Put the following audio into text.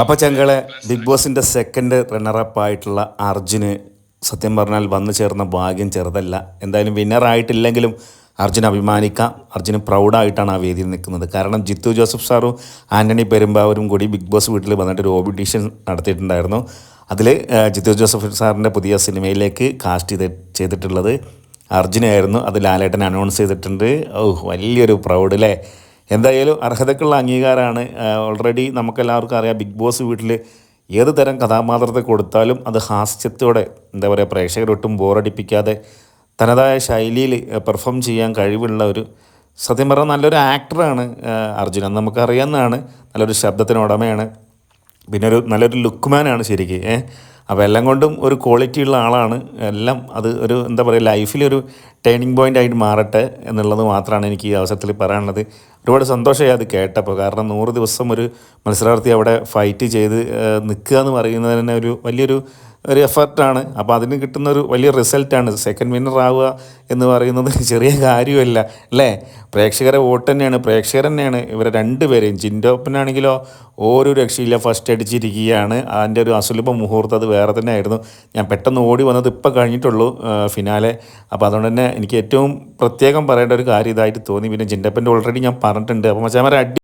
അപ്പോൾ ചങ്കളെ ബിഗ് ബോസിന്റെ സെക്കൻഡ് റണ്ണറപ്പ് ആയിട്ടുള്ള അർജുന് സത്യം പറഞ്ഞാൽ വന്നു ചേർന്ന ഭാഗ്യം ചെറുതല്ല. എന്തായാലും വിന്നർ ആയിട്ടില്ലെങ്കിലും അർജുൻ അഭിമാനിക്കാം. അർജുന് പ്രൗഡായിട്ടാണ് ആ വേദിയിൽ നിൽക്കുന്നത്. കാരണം ജിത്തു ജോസഫ് സാറും ആന്റണി പെരുമ്പാവൂരും കൂടി ബിഗ് ബോസ് വീട്ടിൽ വന്നിട്ട് ഒരു ഓബിറ്റീഷൻ നടത്തിയിട്ടുണ്ടായിരുന്നു അതിൽ ജിത്തു ജോസഫ് സാറിന്റെ പുതിയ സിനിമയിലേക്ക് കാസ്റ്റ് ചെയ്ത് ചെയ്തിട്ടുള്ളത് അർജുനായിരുന്നു അത് ലാലേട്ടൻ അനൗൺസ് ചെയ്തിട്ടുണ്ട്. ഓ വലിയൊരു പ്രൗഡ് അല്ലേ എന്തായാലും അർഹതക്കുള്ള അംഗീകാരമാണ്. ഓൾറെഡി നമുക്കെല്ലാവർക്കും അറിയാം ബിഗ് ബോസ് വീട്ടിൽ ഏത് തരം കഥാപാത്രത്തെ കൊടുത്താലും അത് ഹാസ്യത്തോടെ എന്താ പറയുക പ്രേക്ഷകരൊട്ടും ബോറടിപ്പിക്കാതെ തനതായ ശൈലിയിൽ പെർഫോം ചെയ്യാൻ കഴിവുള്ള ഒരു സത്യം പറഞ്ഞാൽ നല്ലൊരു ആക്ടറാണ് അർജുനൻ നമുക്കറിയാവുന്നതാണ്. നല്ലൊരു ശബ്ദത്തിന് ഉടമയാണ്. പിന്നെ ഒരു നല്ലൊരു ലുക്ക്മാനാണ് ശരിക്കും ഏ. അപ്പോൾ എല്ലാം കൊണ്ടും ഒരു ക്വാളിറ്റി ഉള്ള ആളാണ്. എല്ലാം അത് ഒരു എന്താ പറയുക ലൈഫിലൊരു ടേണിംഗ് പോയിന്റ് ആയിട്ട് മാറട്ടെ എന്നുള്ളത് മാത്രമാണ് എനിക്ക് ഈ അവസരത്തിൽ പറയാനുള്ളത്. ഒരുപാട് സന്തോഷമായി അത് കേട്ടപ്പോൾ. കാരണം നൂറ് ദിവസം ഒരു മത്സരാർത്ഥി അവിടെ ഫൈറ്റ് ചെയ്ത് നിൽക്കുക എന്ന് പറയുന്നത് തന്നെ ഒരു വലിയൊരു ഒരു എഫർട്ടാണ് അപ്പോൾ അതിന് കിട്ടുന്ന ഒരു വലിയ റിസൾട്ടാണ് സെക്കൻഡ് വിന്നർ ആവുക എന്ന് പറയുന്നത് ചെറിയ കാര്യമല്ല അല്ലേ? പ്രേക്ഷകരെ വോട്ട് തന്നെയാണ്. പ്രേക്ഷകർ തന്നെയാണ്. ഇവരെ രണ്ടുപേരെയും ജിൻഡോപ്പനാണെങ്കിലോ ഓരോ രക്ഷയില്ല. ഫസ്റ്റ് അടിച്ചിരിക്കുകയാണ്. അതിന്റെ ഒരു അസുലഭ മുഹൂർത്തം അത് വേറെ തന്നെ ആയിരുന്നു ഞാൻ പെട്ടെന്ന് ഓടി വന്നത് ഇപ്പോൾ കഴിഞ്ഞിട്ടുള്ളൂ ഫിനാലെ അപ്പോൾ അതുകൊണ്ട് തന്നെ എനിക്ക് ഏറ്റവും പ്രത്യേകം പറയേണ്ട ഒരു കാര്യം ഇതായിട്ട് തോന്നി. പിന്നെ ജിൻഡപ്പന്റെ ഓൾറെഡി ഞാൻ പറഞ്ഞിട്ടുണ്ട്. അപ്പോൾ മച്ചാമാരെ അടി